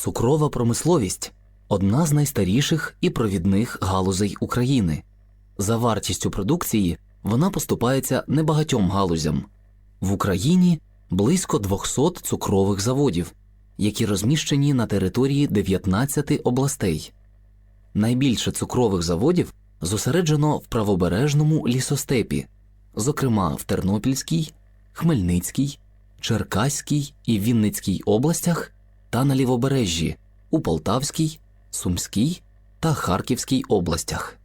Цукрова промисловість одна з найстаріших і провідних галузей України. За вартістю продукції вона поступається небагатьом галузям. В Україні близько 200 цукрових заводів, які розміщені на території 19 областей. Найбільше цукрових заводів зосереджено в правобережному лісостепі, зокрема в Тернопільській, Хмельницькій, Черкаській і Вінницькій областях та на лівобережжі у Полтавській, Сумській та Харківській областях.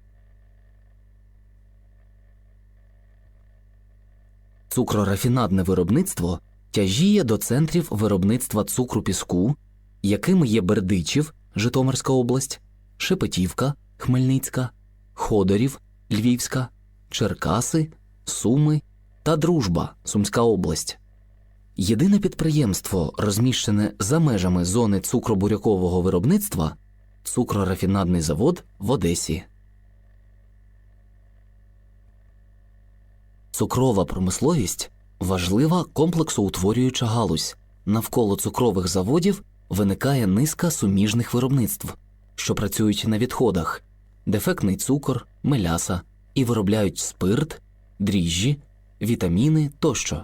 Цукрорафінадне виробництво тяжіє до центрів виробництва цукру піску, якими є Бердичів, Житомирська область, Шепетівка, Хмельницька, Ходорів, Львівська, Черкаси, Суми та Дружба, Сумська область. Єдине підприємство, розміщене за межами зони цукробурякового виробництва цукрорафінадний завод в Одесі. Цукрова промисловість важлива комплексоутворююча галузь. Навколо цукрових заводів виникає низка суміжних виробництв, що працюють на відходах, дефектний цукор, меляса і виробляють спирт, дріжджі, вітаміни тощо.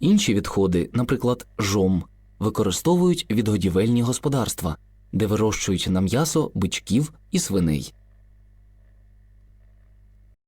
Інші відходи, наприклад, жом, використовують відгодівельні господарства, де вирощують на м'ясо бичків і свиней.